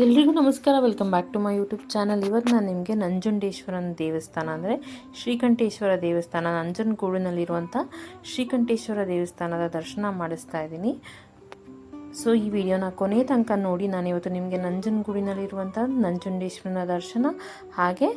ಎಲ್ರಿಗೂ ನಮಸ್ಕಾರ. Welcome back to my YouTube channel. ಇವತ್ತು ನಾನು ನಿಮಗೆ ನಂಜುಂಡೇಶ್ವರನ ದೇವಸ್ಥಾನ ಅಂದರೆ ಶ್ರೀಕಂಠೇಶ್ವರ ದೇವಸ್ಥಾನ ನಂಜನಗೂಡಿನಲ್ಲಿರುವಂಥ ಶ್ರೀಕಂಠೇಶ್ವರ ದೇವಸ್ಥಾನದ ದರ್ಶನ ಮಾಡಿಸ್ತಾ ಇದ್ದೀನಿ. ಸೊ ಈ ವಿಡಿಯೋನ ಕೊನೆ ತನಕ ನೋಡಿ. ನಾನು ಇವತ್ತು ನಿಮಗೆ ನಂಜನಗೂಡಿನಲ್ಲಿರುವಂಥ ನಂಜುಂಡೇಶ್ವರನ ದರ್ಶನ ಹಾಗೆ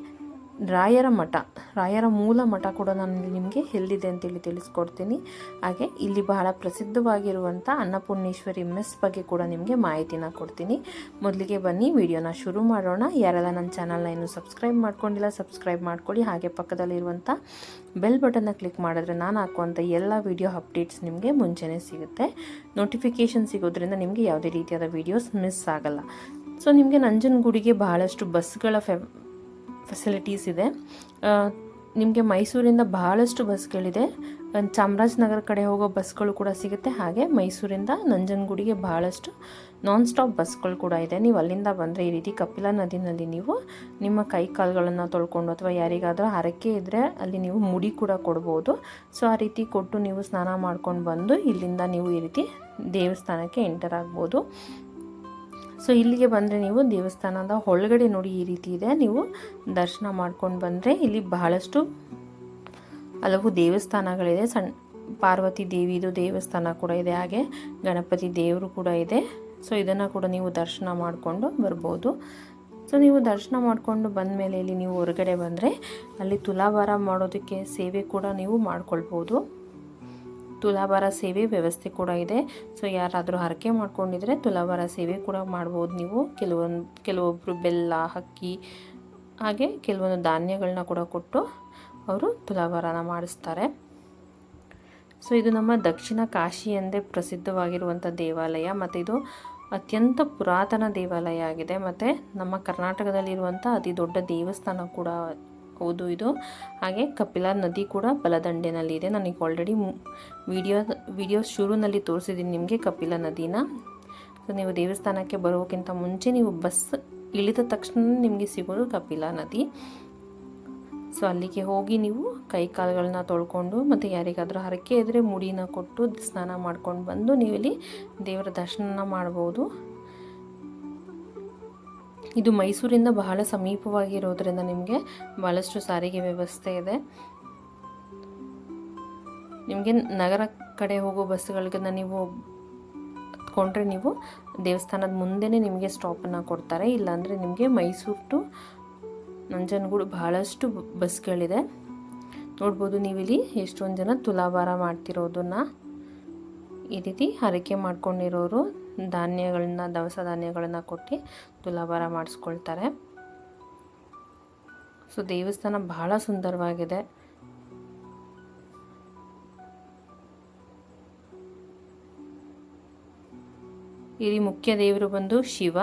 ರಾಯರ ಮಠ, ರಾಯರ ಮೂಲ ಮಠ ಕೂಡ ನಾನು ನಿಮಗೆ ಎಲ್ಲಿದೆ ಅಂತೇಳಿ ತಿಳಿಸ್ಕೊಡ್ತೀನಿ. ಹಾಗೆ ಇಲ್ಲಿ ಬಹಳ ಪ್ರಸಿದ್ಧವಾಗಿರುವಂಥ ಅನ್ನಪೂರ್ಣೇಶ್ವರಿ ಮೆಸ್ ಬಗ್ಗೆ ಕೂಡ ನಿಮಗೆ ಮಾಹಿತಿನ ಕೊಡ್ತೀನಿ. ಮೊದಲಿಗೆ ಬನ್ನಿ, ವಿಡಿಯೋನ ಶುರು ಮಾಡೋಣ. ಯಾರೆಲ್ಲ ನನ್ನ ಚಾನಲ್ನ ಇನ್ನೂ ಸಬ್ಸ್ಕ್ರೈಬ್ ಮಾಡ್ಕೊಂಡಿಲ್ಲ, ಸಬ್ಸ್ಕ್ರೈಬ್ ಮಾಡ್ಕೊಳ್ಳಿ. ಹಾಗೆ ಪಕ್ಕದಲ್ಲಿರುವಂಥ ಬೆಲ್ ಬಟನ್ನ ಕ್ಲಿಕ್ ಮಾಡಿದ್ರೆ ನಾನು ಹಾಕುವಂಥ ಎಲ್ಲ ವಿಡಿಯೋ ಅಪ್ಡೇಟ್ಸ್ ನಿಮಗೆ ಮುಂಚೆನೇ ಸಿಗುತ್ತೆ. ನೋಟಿಫಿಕೇಷನ್ ಸಿಗೋದ್ರಿಂದ ನಿಮಗೆ ಯಾವುದೇ ರೀತಿಯಾದ ವಿಡಿಯೋಸ್ ಮಿಸ್ ಆಗಲ್ಲ. ಸೊ, ನಿಮಗೆ ನಂಜನಗೂಡಿಗೆ ಬಹಳಷ್ಟು ಬಸ್ಗಳ ಫೆ ಫೆಸಿಲಿಟೀಸ್ ಇದೆ. ನಿಮಗೆ ಮೈಸೂರಿಂದ ಬಹಳಷ್ಟು ಬಸ್ಗಳಿದೆ. ಚಾಮರಾಜನಗರ ಕಡೆ ಹೋಗೋ ಬಸ್ಗಳು ಕೂಡ ಸಿಗುತ್ತೆ. ಹಾಗೆ ಮೈಸೂರಿಂದ ನಂಜನಗೂಡಿಗೆ ಬಹಳಷ್ಟು ನಾನ್ ಸ್ಟಾಪ್ ಬಸ್ಗಳು ಕೂಡ ಇದೆ. ನೀವು ಅಲ್ಲಿಂದ ಬಂದರೆ ಈ ರೀತಿ ಕಪಿಲಾ ನದಿನಲ್ಲಿ ನೀವು ನಿಮ್ಮ ಕೈ ಕಾಲುಗಳನ್ನು ತೊಳ್ಕೊಂಡು ಅಥವಾ ಯಾರಿಗಾದರೂ ಹರಕೆ ಇದ್ದರೆ ಅಲ್ಲಿ ನೀವು ಮುಡಿ ಕೂಡ ಕೊಡ್ಬೋದು. ಸೊ ಆ ರೀತಿ ಕೊಟ್ಟು ನೀವು ಸ್ನಾನ ಮಾಡ್ಕೊಂಡು ಬಂದು ಇಲ್ಲಿಂದ ನೀವು ಈ ರೀತಿ ದೇವಸ್ಥಾನಕ್ಕೆ ಎಂಟರ್ ಆಗ್ಬೋದು. ಸೊ ಇಲ್ಲಿಗೆ ಬಂದರೆ ನೀವು ದೇವಸ್ಥಾನದ ಒಳಗಡೆ ನೋಡಿ ಈ ರೀತಿ ಇದೆ. ನೀವು ದರ್ಶನ ಮಾಡ್ಕೊಂಡು ಬಂದರೆ ಇಲ್ಲಿ ಬಹಳಷ್ಟು ಹಲವು ದೇವಸ್ಥಾನಗಳಿದೆ. ಸಣ್ಣ ಪಾರ್ವತಿ ದೇವಿದು ದೇವಸ್ಥಾನ ಕೂಡ ಇದೆ. ಹಾಗೆ ಗಣಪತಿ ದೇವರು ಕೂಡ ಇದೆ. ಸೊ ಇದನ್ನು ಕೂಡ ನೀವು ದರ್ಶನ ಮಾಡಿಕೊಂಡು ಬರ್ಬೋದು. ಸೊ ನೀವು ದರ್ಶನ ಮಾಡಿಕೊಂಡು ಬಂದ ಮೇಲೆ ಇಲ್ಲಿ ನೀವು ಹೊರಗಡೆ ಬಂದರೆ ಅಲ್ಲಿ ತುಲಾಭಾರ ಮಾಡೋದಕ್ಕೆ ಸೇವೆ ಕೂಡ ನೀವು ಮಾಡ್ಕೊಳ್ಬೋದು. ತುಲಾಭಾರ ಸೇವೆ ವ್ಯವಸ್ಥೆ ಕೂಡ ಇದೆ. ಸೊ ಯಾರಾದರೂ ಹರಕೆ ಮಾಡ್ಕೊಂಡಿದ್ರೆ ತುಲಾಭಾರ ಸೇವೆ ಕೂಡ ಮಾಡ್ಬೋದು ನೀವು. ಕೆಲವೊಂದು ಕೆಲವೊಬ್ಬರು ಬೆಲ್ಲ, ಅಕ್ಕಿ, ಹಾಗೆ ಕೆಲವೊಂದು ಧಾನ್ಯಗಳನ್ನ ಕೂಡ ಕೊಟ್ಟು ಅವರು ತುಲಾಭಾರನ ಮಾಡಿಸ್ತಾರೆ. ಸೊ ಇದು ನಮ್ಮ ದಕ್ಷಿಣ ಕಾಶಿ ಎಂದೇ ಪ್ರಸಿದ್ಧವಾಗಿರುವಂಥ ದೇವಾಲಯ ಮತ್ತು ಇದು ಅತ್ಯಂತ ಪುರಾತನ ದೇವಾಲಯ ಆಗಿದೆ. ಮತ್ತು ನಮ್ಮ ಕರ್ನಾಟಕದಲ್ಲಿರುವಂಥ ಅತಿ ದೊಡ್ಡ ದೇವಸ್ಥಾನ ಕೂಡ ಹೌದು, ಇದು. ಹಾಗೆ ಕಪಿಲಾ ನದಿ ಕೂಡ ಬಲದಂಡೆನಲ್ಲಿದೆ. ನನಗೆ ಆಲ್ರೆಡಿ ವಿಡಿಯೋ ವಿಡಿಯೋ ಶುರುನಲ್ಲಿ ತೋರಿಸಿದ್ದೀನಿ ನಿಮಗೆ ಕಪಿಲಾ ನದಿನ. ಸೊ ನೀವು ದೇವಸ್ಥಾನಕ್ಕೆ ಬರೋಕ್ಕಿಂತ ಮುಂಚೆ ನೀವು ಬಸ್ ಇಳಿದ ತಕ್ಷಣ ನಿಮಗೆ ಸಿಗೋದು ಕಪಿಲಾ ನದಿ. ಸೊ ಅಲ್ಲಿಗೆ ಹೋಗಿ ನೀವು ಕೈ ಕಾಲುಗಳನ್ನ ತೊಳ್ಕೊಂಡು ಮತ್ತು ಯಾರಿಗಾದರೂ ಹರಕೆ ಇದ್ದರೆ ಮುಡಿನ ಕೊಟ್ಟು ಸ್ನಾನ ಮಾಡ್ಕೊಂಡು ಬಂದು ನೀವು ಇಲ್ಲಿ ದೇವರ ದರ್ಶನ ಮಾಡ್ಬೋದು. ಇದು ಮೈಸೂರಿಂದ ಬಹಳ ಸಮೀಪವಾಗಿರೋದ್ರಿಂದ ನಿಮಗೆ ಭಾಳಷ್ಟು ಸಾರಿಗೆ ವ್ಯವಸ್ಥೆ ಇದೆ. ನಿಮಗೆ ನಗರ ಕಡೆ ಹೋಗೋ ಬಸ್ಗಳಿಗೆನ ನೀವು ಹತ್ಕೊಂಡ್ರೆ ನೀವು ದೇವಸ್ಥಾನದ ಮುಂದೆನೇ ನಿಮಗೆ ಸ್ಟಾಪನ್ನು ಕೊಡ್ತಾರೆ. ಇಲ್ಲಾಂದರೆ ನಿಮಗೆ ಮೈಸೂರು ಟು ನಂಜನಗೂಡು ಬಹಳಷ್ಟು ಬಸ್ಗಳಿದೆ. ನೋಡ್ಬೋದು ನೀವಿಲ್ಲಿ ಎಷ್ಟೊಂದು ಜನ ತುಲಾಭಾರ ಮಾಡ್ತಿರೋದನ್ನ ಈ ರೀತಿ ಹರಕೆ ಮಾಡ್ಕೊಂಡಿರೋರು ಧಾನ್ಯಗಳನ್ನ, ದವಸ ಧಾನ್ಯಗಳನ್ನ ಕೊಟ್ಟು ತುಲಾಭಾರ ಮಾಡಿಸ್ಕೊಳ್ತಾರೆ. ಸೊ, ದೇವಸ್ಥಾನ ಬಹಳ ಸುಂದರವಾಗಿದೆ. ಇಲ್ಲಿ ಮುಖ್ಯ ದೇವರು ಬಂದು ಶಿವ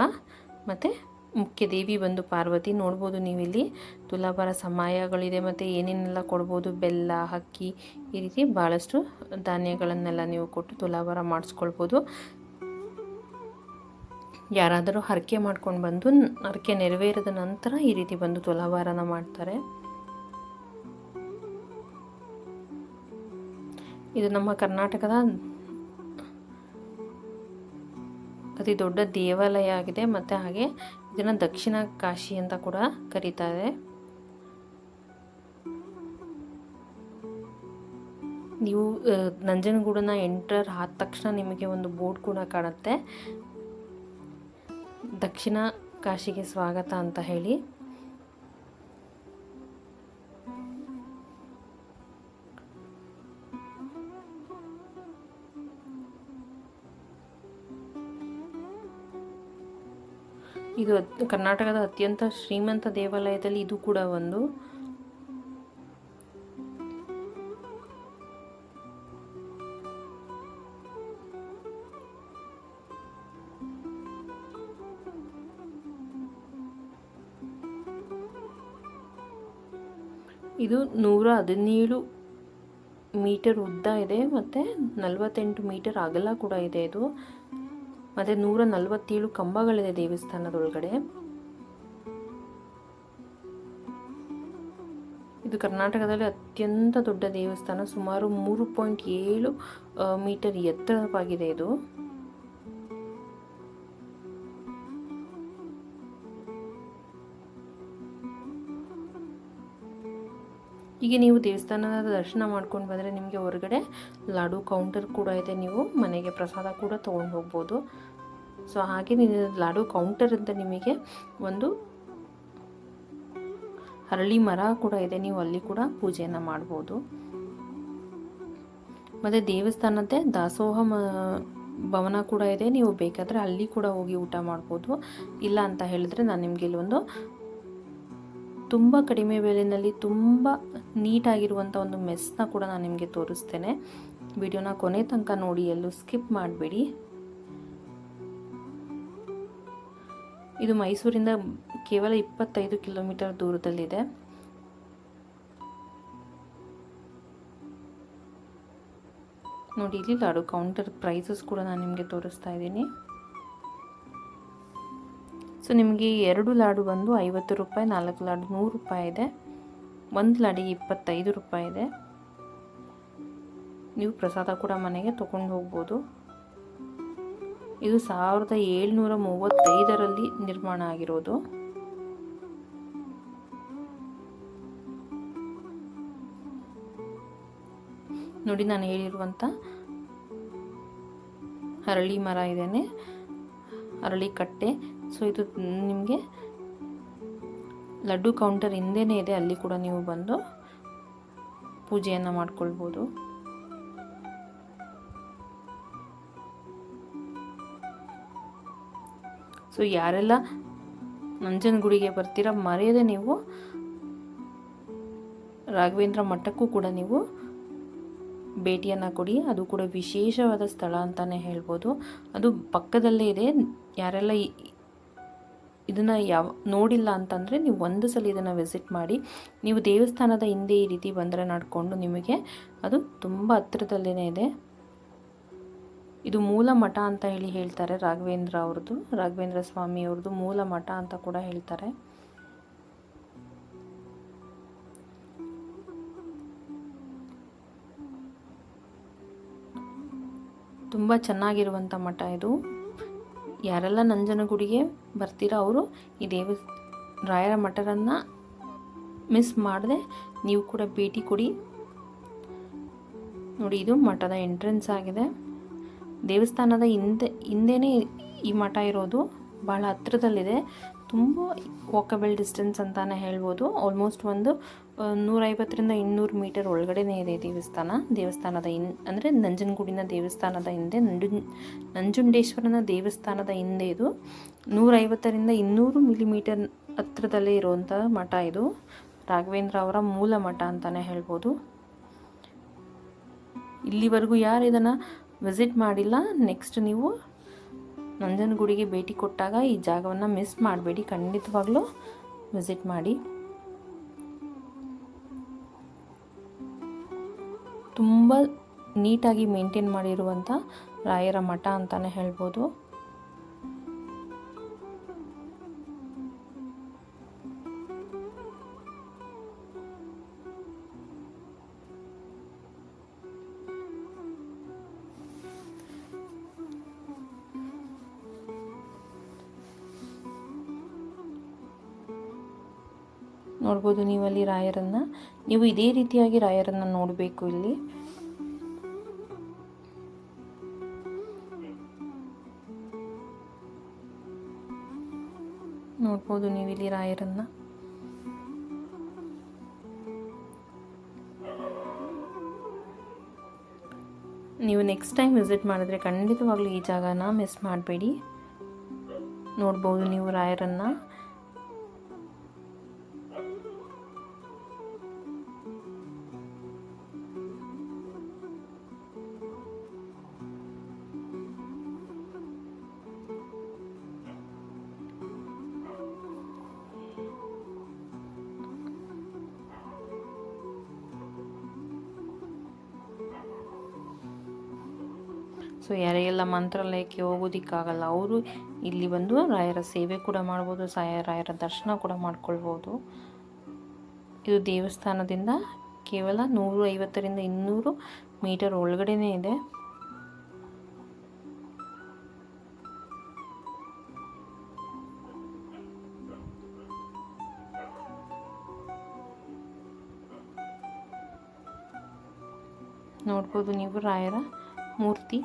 ಮತ್ತು ಮುಖ್ಯ ದೇವಿ ಬಂದು ಪಾರ್ವತಿ ನೋಡ್ಬೋದು ನೀವಿಲ್ಲಿ. ತುಲಾಭಾರ ಸಮಯಗಳಿದೆ ಮತ್ತು ಏನೇನೆಲ್ಲ ಕೊಡ್ಬೋದು? ಬೆಲ್ಲ, ಅಕ್ಕಿ ಈ ರೀತಿ ಭಾಳಷ್ಟು ಧಾನ್ಯಗಳನ್ನೆಲ್ಲ ನೀವು ಕೊಟ್ಟು ತುಲಾಭಾರ ಮಾಡಿಸ್ಕೊಳ್ಬೋದು. ಯಾರಾದರೂ ಹರಕೆ ಮಾಡ್ಕೊಂಡು ಬಂದು ಹರಕೆ ನೆರವೇರಿದ ನಂತರ ಈ ರೀತಿ ಬಂದು ತುಲಾಭಾರನ ಮಾಡ್ತಾರೆ. ಇದು ನಮ್ಮ ಕರ್ನಾಟಕದ ಅತಿ ದೊಡ್ಡ ದೇವಾಲಯ ಆಗಿದೆ ಮತ್ತು ಹಾಗೆ ಇದನ್ನು ದಕ್ಷಿಣ ಕಾಶಿ ಅಂತ ಕೂಡ ಕರೀತಾರೆ. ನೀವು ನಂಜನಗೂಡನ್ನ ಎಂಟರ್ ಆದ ತಕ್ಷಣ ನಿಮಗೆ ಒಂದು ಬೋರ್ಡ್ ಕೂಡ ಕಾಣುತ್ತೆ. ದಕ್ಷಿಣ ಕಾಶಿಗೆ ಸ್ವಾಗತ ಅಂತ ಹೇಳಿ. ಇದು ಕರ್ನಾಟಕದ ಅತ್ಯಂತ ಶ್ರೀಮಂತ ದೇವಾಲಯದಲ್ಲಿ ಇದು ಕೂಡ ಒಂದು. ಇದು ನೂರ ಹದಿನೇಳು ಮೀಟರ್ ಉದ್ದ ಇದೆ ಮತ್ತು ನಲವತ್ತೆಂಟು ಮೀಟರ್ ಅಗಲ ಕೂಡ ಇದೆ ಇದು. ಮತ್ತು ನೂರ ನಲವತ್ತೇಳು ಕಂಬಗಳಿದೆ ದೇವಸ್ಥಾನದೊಳಗಡೆ. ಇದು ಕರ್ನಾಟಕದಲ್ಲಿ ಅತ್ಯಂತ ದೊಡ್ಡ ದೇವಸ್ಥಾನ, ಸುಮಾರು ಮೂರು ಪಾಯಿಂಟ್ ಏಳು ಮೀಟರ್ ಎತ್ತರವಾಗಿದೆ ಇದು. ಈಗ ನೀವು ದೇವಸ್ಥಾನದ ದರ್ಶನ ಮಾಡ್ಕೊಂಡು ಬಂದರೆ ನಿಮಗೆ ಹೊರಗಡೆ ಲಾಡು ಕೌಂಟರ್ ಕೂಡ ಇದೆ. ನೀವು ಮನೆಗೆ ಪ್ರಸಾದ ಕೂಡ ತೊಗೊಂಡು ಹೋಗ್ಬೋದು. ಸೊ ಹಾಗೆ ಲಾಡು ಕೌಂಟರ್ ಅಂತ ನಿಮಗೆ ಒಂದು ಅರಳಿ ಮರ ಕೂಡ ಇದೆ. ನೀವು ಅಲ್ಲಿ ಕೂಡ ಪೂಜೆಯನ್ನು ಮಾಡ್ಬೋದು. ಮತ್ತು ದೇವಸ್ಥಾನದ ದಾಸೋಹ ಭವನ ಕೂಡ ಇದೆ. ನೀವು ಬೇಕಾದರೆ ಅಲ್ಲಿ ಕೂಡ ಹೋಗಿ ಊಟ ಮಾಡ್ಬೋದು. ಇಲ್ಲ ಅಂತ ಹೇಳಿದ್ರೆ ನಾನು ನಿಮಗೆ ಇಲ್ಲೊಂದು ತುಂಬ ಕಡಿಮೆ ಬೆಲೆಯಲ್ಲಿ ತುಂಬ ನೀಟಾಗಿರುವಂಥ ಒಂದು ಮೆಸ್ನ ಕೂಡ ನಾನು ನಿಮಗೆ ತೋರಿಸ್ತೇನೆ. ವಿಡಿಯೋನ ಕೊನೆ ತನಕ ನೋಡಿ, ಎಲ್ಲೂ ಸ್ಕಿಪ್ ಮಾಡಬೇಡಿ. ಇದು ಮೈಸೂರಿಂದ ಕೇವಲ ಇಪ್ಪತ್ತೈದು ಕಿಲೋಮೀಟರ್ ದೂರದಲ್ಲಿದೆ. ನೋಡಿ ಇಲ್ಲಿ ಲಾಡು ಕೌಂಟರ್ ಪ್ರೈಸಸ್ ಕೂಡ ನಾನು ನಿಮಗೆ ತೋರಿಸ್ತಾ ಇದ್ದೀನಿ. ಸೊ ನಿಮಗೆ ಎರಡು ಲಾಡು ಬಂದು ಐವತ್ತು ರೂಪಾಯಿ, ನಾಲ್ಕು ಲಾಡು ನೂರು ರೂಪಾಯಿ ಇದೆ. ಒಂದು ಲಾಡಿಗೆ ಇಪ್ಪತ್ತೈದು ರೂಪಾಯಿ ಇದೆ. ನೀವು ಪ್ರಸಾದ ಕೂಡ ಮನೆಗೆ ತೊಗೊಂಡು ಹೋಗ್ಬೋದು. ಇದು ಸಾವಿರದ ಏಳ್ನೂರ ಮೂವತ್ತೈದರಲ್ಲಿ ನಿರ್ಮಾಣ ಆಗಿರೋದು. ನೋಡಿ ನಾನು ಹೇಳಿರುವಂಥ ಹರಳಿ ಮರ ಇದೇನೆ. ಅರಳಿ ಕಟ್ಟೆ. ಸೊ ಇದು ನಿಮಗೆ ಲಡ್ಡು ಕೌಂಟರ್ ಹಿಂದೆನೇ ಇದೆ. ಅಲ್ಲಿ ಕೂಡ ನೀವು ಬಂದು ಪೂಜೆಯನ್ನು ಮಾಡ್ಕೊಳ್ಬೋದು. ಸೊ ಯಾರೆಲ್ಲ ನಂಜನಗುಡಿಗೆ ಬರ್ತೀರಾ, ಮರೆಯದೆ ನೀವು ರಾಘವೇಂದ್ರ ಮಠಕ್ಕೂ ಕೂಡ ನೀವು ಭೇಟಿಯನ್ನು ಕೊಡಿ. ಅದು ಕೂಡ ವಿಶೇಷವಾದ ಸ್ಥಳ ಅಂತಲೇ ಹೇಳ್ಬೋದು. ಅದು ಪಕ್ಕದಲ್ಲೇ ಇದೆ. ಯಾರೆಲ್ಲ ಇದನ್ನು ಯಾವ, ನೋಡಿಲ್ಲ ಅಂತಂದರೆ ನೀವು ಒಂದು ಸಲ ಇದನ್ನು ವಿಸಿಟ್ ಮಾಡಿ, ನೀವು ದೇವಸ್ಥಾನದ ಹಿಂದೆ ಈ ರೀತಿ ಬಂದರೆ ನಡ್ಕೊಂಡು ನಿಮಗೆ ಅದು ತುಂಬ ಹತ್ತಿರದಲ್ಲೇ ಇದೆ. ಇದು ಮೂಲ ಮಠ ಅಂತ ಹೇಳಿ ಹೇಳ್ತಾರೆ ರಾಘವೇಂದ್ರ ಅವ್ರದ್ದು, ರಾಘವೇಂದ್ರ ಸ್ವಾಮಿ ಅವ್ರದ್ದು ಮೂಲ ಮಠ ಅಂತ ಕೂಡ ಹೇಳ್ತಾರೆ. ತುಂಬ ಚೆನ್ನಾಗಿರುವಂಥ ಮಠ ಇದು. ಯಾರೆಲ್ಲ ನಂಜನಗುಡಿಗೆ ಬರ್ತೀರೋ ಅವರು, ಈ ದೇವ, ರಾಯರ ಮಠರನ್ನು ಮಿಸ್ ಮಾಡದೆ ನೀವು ಕೂಡ ಭೇಟಿ ಕೊಡಿ. ನೋಡಿ, ಇದು ಮಠದ ಎಂಟ್ರೆನ್ಸ್ ಆಗಿದೆ. ದೇವಸ್ಥಾನದ ಹಿಂದೆ, ಹಿಂದೆನೇ ಈ ಮಠ ಇರೋದು. ಭಾಳ ಹತ್ರದಲ್ಲಿದೆ. ತುಂಬ ವಾಕಬಲ್ ಡಿಸ್ಟೆನ್ಸ್ ಅಂತಲೇ ಹೇಳ್ಬೋದು. ಆಲ್ಮೋಸ್ಟ್ ಒಂದು ನೂರೈವತ್ತರಿಂದ ಇನ್ನೂರು ಮೀಟರ್ ಒಳಗಡೆನೇ ಇದೆ ದೇವಸ್ಥಾನ. ದೇವಸ್ಥಾನದ ಇನ್, ಅಂದರೆ ನಂಜನಗೂಡಿನ ದೇವಸ್ಥಾನದ ಹಿಂದೆ, ನಂಜು, ನಂಜುಂಡೇಶ್ವರನ ದೇವಸ್ಥಾನದ ಹಿಂದೆ ಇದು. ನೂರೈವತ್ತರಿಂದ ಇನ್ನೂರು ಮಿಲಿಮೀಟರ್ ಹತ್ರದಲ್ಲೇ ಇರುವಂಥ ಮಠ ಇದು. ರಾಘವೇಂದ್ರ ಅವರ ಮೂಲ ಮಠ ಅಂತಲೇ ಹೇಳ್ಬೋದು. ಇಲ್ಲಿವರೆಗೂ ಯಾರು ಇದನ್ನು ವಿಸಿಟ್ ಮಾಡಿಲ್ಲ ನೆಕ್ಸ್ಟ್ ನೀವು ನಂಜನಗೂಡಿಗೆ ಭೇಟಿ ಕೊಟ್ಟಾಗ ಈ ಜಾಗವನ್ನು ಮಿಸ್ ಮಾಡಬೇಡಿ. ಖಂಡಿತವಾಗ್ಲೂ ವಿಸಿಟ್ ಮಾಡಿ. ತುಂಬ ನೀಟಾಗಿ ಮೇಂಟೈನ್ ಮಾಡಿರುವಂಥ ರಾಯರ ಮಠ ಅಂತಲೇ ಹೇಳ್ಬೋದು. ನೋಡ್ಬೋದು ನೀವು ಅಲ್ಲಿ ರಾಯರನ್ನು. ನೀವು ಇದೇ ರೀತಿಯಾಗಿ ರಾಯರನ್ನು ನೋಡಬೇಕು ಇಲ್ಲಿ. ನೋಡ್ಬೋದು ನೀವು ಇಲ್ಲಿ ರಾಯರನ್ನು. ನೀವು ನೆಕ್ಸ್ಟ್ ಟೈಮ್ ವಿಸಿಟ್ ಮಾಡಿದ್ರೆ ಖಂಡಿತವಾಗ್ಲೂ ಈ ಜಾಗನ ಮಿಸ್ ಮಾಡಬೇಡಿ. ನೋಡ್ಬೋದು ನೀವು ರಾಯರನ್ನು. ಸೊ ಯಾರಿಗೆಲ್ಲ ಮಂತ್ರಾಲಯಕ್ಕೆ ಹೋಗೋದಿಕ್ಕಾಗಲ್ಲ, ಅವರು ಇಲ್ಲಿ ಬಂದು ರಾಯರ ಸೇವೆ ಕೂಡ ಮಾಡ್ಬೋದು ಸಾಯ ರಾಯರ ದರ್ಶನ ಕೂಡ ಮಾಡ್ಕೊಳ್ಬೋದು. ಇದು ದೇವಸ್ಥಾನದಿಂದ ಕೇವಲ ನೂರು ಐವತ್ತರಿಂದ ಇನ್ನೂರು ಮೀಟರ್ ಒಳಗಡೆನೇ ಇದೆ. ನೋಡ್ಬೋದು ನೀವು ರಾಯರ ಮೂರ್ತಿ.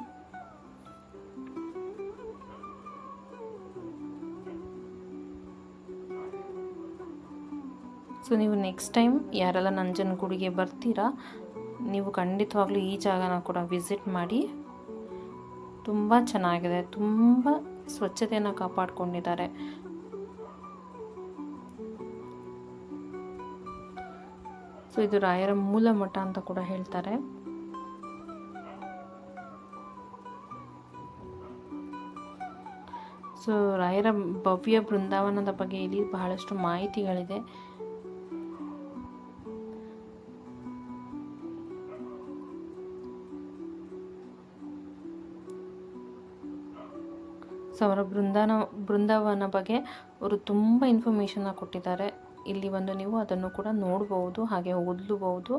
ಸೊ ನೀವು ನೆಕ್ಸ್ಟ್ ಟೈಮ್ ಯಾರೆಲ್ಲ ನಂಜನಗೂಡಿಗೆ ಬರ್ತೀರಾ, ನೀವು ಖಂಡಿತವಾಗ್ಲೂ ಈ ಜಾಗನ ಕೂಡ ವಿಸಿಟ್ ಮಾಡಿ. ತುಂಬ ಚೆನ್ನಾಗಿದೆ, ತುಂಬ ಸ್ವಚ್ಛತೆಯನ್ನು ಕಾಪಾಡಿಕೊಂಡಿದ್ದಾರೆ. ಸೊ ಇದು ರಾಯರ ಮೂಲ ಮಠ ಅಂತ ಕೂಡ ಹೇಳ್ತಾರೆ. ಸೊ ರಾಯರ ಭವ್ಯ ಬೃಂದಾವನದ ಬಗ್ಗೆ ಇಲ್ಲಿ ಬಹಳಷ್ಟು ಮಾಹಿತಿಗಳಿದೆ. ಸೊ ಅವರ ಬೃಂದಾನ, ಬೃಂದಾವನ ಬಗ್ಗೆ ಅವರು ತುಂಬ ಇನ್ಫಾರ್ಮೇಷನ್ನ ಕೊಟ್ಟಿದ್ದಾರೆ. ಇಲ್ಲಿ ಬಂದು ನೀವು ಅದನ್ನು ಕೂಡ ನೋಡ್ಬೋದು, ಹಾಗೆ ಓದಲೂಬಹುದು.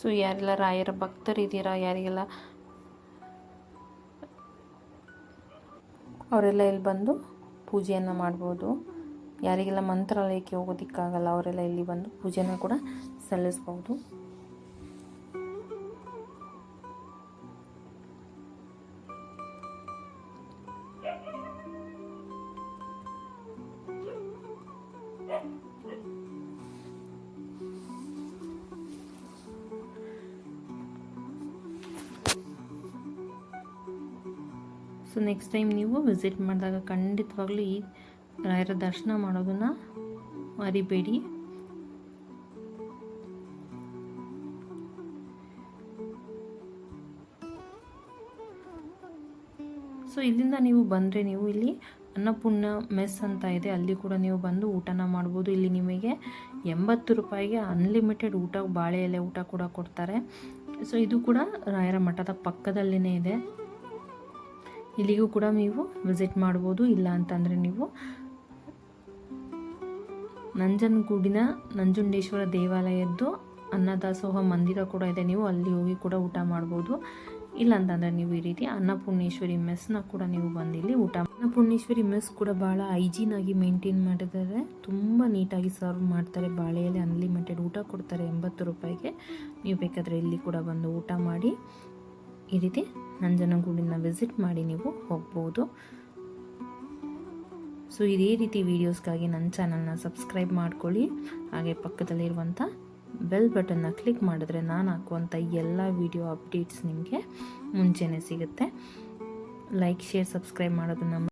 ಸೊ ಯಾರೆಲ್ಲ ರಾಯರ ಭಕ್ತರಿದ್ದೀರಾ ಯಾರಿಗೆಲ್ಲ ಅವರೆಲ್ಲ ಇಲ್ಲಿ ಬಂದು ಪೂಜೆಯನ್ನು ಮಾಡ್ಬೋದು. ಯಾರಿಗೆಲ್ಲ ಮಂತ್ರಾಲಯಕ್ಕೆ ಹೋಗೋದಿಕ್ಕಾಗಲ್ಲ, ಅವರೆಲ್ಲ ಇಲ್ಲಿ ಬಂದು ಪೂಜೆನ ಕೂಡ ಸಲ್ಲಿಸ್ಬೋದು. ನೆಕ್ಸ್ಟ್ ಟೈಮ್ ನೀವು ವಿಸಿಟ್ ಮಾಡಿದಾಗ ಖಂಡಿತವಾಗ್ಲೂ ಈ ರಾಯರ ದರ್ಶನ ಮಾಡೋದನ್ನು ಮರಿಬೇಡಿ. ಸೊ ಇಲ್ಲಿಂದ ನೀವು ಬಂದರೆ ನೀವು ಇಲ್ಲಿ ಅನ್ನಪೂರ್ಣ ಮೆಸ್ ಅಂತ ಇದೆ. ಅಲ್ಲಿ ಕೂಡ ನೀವು ಬಂದು ಊಟನ ಮಾಡ್ಬೋದು. ಇಲ್ಲಿ ನಿಮಗೆ ಎಂಬತ್ತು ರೂಪಾಯಿಗೆ ಅನ್ಲಿಮಿಟೆಡ್ ಊಟ, ಬಾಳೆ ಎಲೆ ಊಟ ಕೂಡ ಕೊಡ್ತಾರೆ. ಸೊ ಇದು ಕೂಡ ರಾಯರ ಮಠದ ಪಕ್ಕದಲ್ಲಿನೇ ಇದೆ. ಇಲ್ಲಿಗೂ ಕೂಡ ನೀವು ವಿಸಿಟ್ ಮಾಡ್ಬೋದು, ಇಲ್ಲ ಅಂತಂದರೆ ನೀವು ನಂಜನಗೂಡಿನ ನಂಜುಂಡೇಶ್ವರ ದೇವಾಲಯದ್ದು ಅನ್ನದಾಸೋಹ ಮಂದಿರ ಕೂಡ ಇದೆ. ನೀವು ಅಲ್ಲಿ ಹೋಗಿ ಕೂಡ ಊಟ ಮಾಡ್ಬೋದು. ಇಲ್ಲ ಅಂತಂದರೆ ನೀವು ಈ ರೀತಿ ಅನ್ನಪೂರ್ಣೇಶ್ವರಿ ಮೆಸ್ನ ಕೂಡ ನೀವು ಬಂದು ಇಲ್ಲಿ ಊಟ ಅನ್ನಪೂರ್ಣೇಶ್ವರಿ ಮೆಸ್ ಕೂಡ ಭಾಳ ಹೈಜೀನ್ ಆಗಿ ಮೇಂಟೈನ್ ಮಾಡಿದ್ದಾರೆ. ತುಂಬ ನೀಟಾಗಿ ಸರ್ವ್ ಮಾಡ್ತಾರೆ. ಬಾಳೆಯಲ್ಲಿ ಅನ್ಲಿಮಿಟೆಡ್ ಊಟ ಕೊಡ್ತಾರೆ ಎಂಬತ್ತು ರೂಪಾಯಿಗೆ. ನೀವು ಬೇಕಾದರೆ ಇಲ್ಲಿ ಕೂಡ ಬಂದು ಊಟ ಮಾಡಿ. ಈ ರೀತಿ ನಂಜನಗೂಡಿನ ವಿಸಿಟ್ ಮಾಡಿ ನೀವು ಹೋಗ್ಬೋದು. ಸೊ ಇದೇ ರೀತಿ ವೀಡಿಯೋಸ್ಗಾಗಿ ನನ್ನ ಚಾನಲ್ನ ಸಬ್ಸ್ಕ್ರೈಬ್ ಮಾಡ್ಕೊಳ್ಳಿ. ಹಾಗೆ ಪಕ್ಕದಲ್ಲಿರುವಂಥ ಬೆಲ್ ಬಟನ್ನ ಕ್ಲಿಕ್ ಮಾಡಿದ್ರೆ ನಾನು ಹಾಕುವಂಥ ಎಲ್ಲ ವೀಡಿಯೋ ಅಪ್ಡೇಟ್ಸ್ ನಿಮಗೆ ಮುಂಚೆನೇ ಸಿಗುತ್ತೆ. ಲೈಕ್ ಶೇರ್ ಸಬ್ಸ್ಕ್ರೈಬ್ ಮಾಡೋದನ್ನು